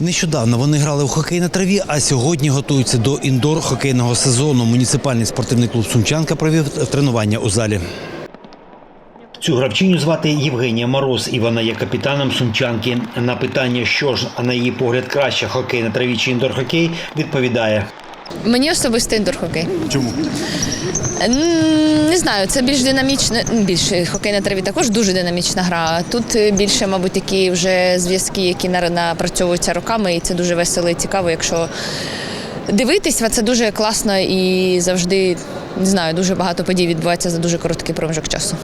Нещодавно вони грали у хокей на траві, а сьогодні готуються до індор хокейного сезону. Муніципальний спортивний клуб Сумчанка провів тренування у залі. Цю гравчиню звати Євгенія Мороз, і вона є капітаном сумчанки. На питання, що ж на її погляд краще хокей на траві чи індор хокей, відповідає. Мені особисто індор-хокей. Чому? Не знаю, це більш динамічна, ну, більше хокей на траві також дуже динамічна гра. Тут е, більше, мабуть, такі вже зв'язки, які напрацьовуються роками, і це дуже весело і цікаво. Якщо дивитись, це дуже класно і завжди не знаю, дуже багато подій відбувається за дуже короткий проміжок часу.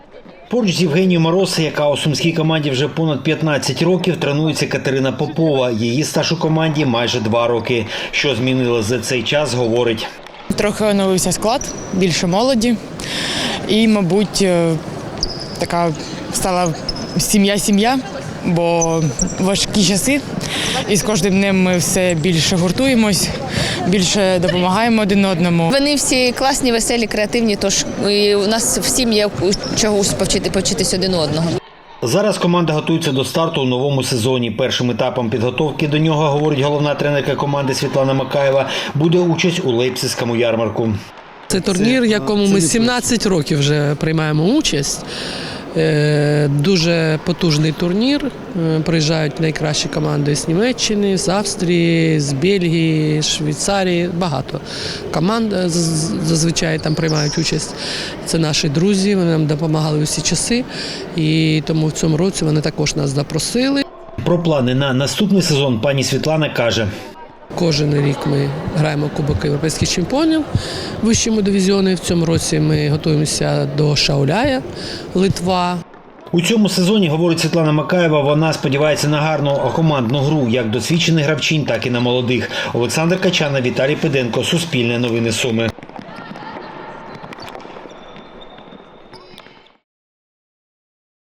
Поруч з Євгенією Мороз, яка у сумській команді вже понад 15 років, тренується Катерина Попова. Її стаж у команді майже два роки. Що змінило за цей час, говорить. Трохи оновився склад, більше молоді. І, мабуть, е, така стала сім'я-сім'я, бо важкі часи. І з кожним днем ми все більше гуртуємось, більше допомагаємо один одному. Вони всі класні, веселі, креативні, тож і у нас всім є чогось повчити, повчитись один одного. Зараз команда готується до старту у новому сезоні. Першим етапом підготовки до нього, говорить головна тренерка команди Світлана Макаєва, буде участь у Лейпцизькому ярмарку. Це турнір, в якому ми 17 років вже приймаємо участь. Е, Дуже потужний турнір. Е, Приїжджають найкращі команди з Німеччини, з Австрії, з Бельгії, Швейцарії. Багато команд е, зазвичай там приймають участь. Це наші друзі. Вони нам допомагали усі часи. І тому в цьому році вони також нас запросили. Про плани на наступний сезон пані Світлана каже. Кожен рік ми граємо Кубок європейських чемпіонів в вищому дивізіоні. В цьому році ми готуємося до Шауляя, Литва. У цьому сезоні, говорить Світлана Макаєва, вона сподівається на гарну командну гру, як досвідчених гравчинь, так і на молодих. Олександр Качана, Віталій Педенко, Суспільне новини Суми.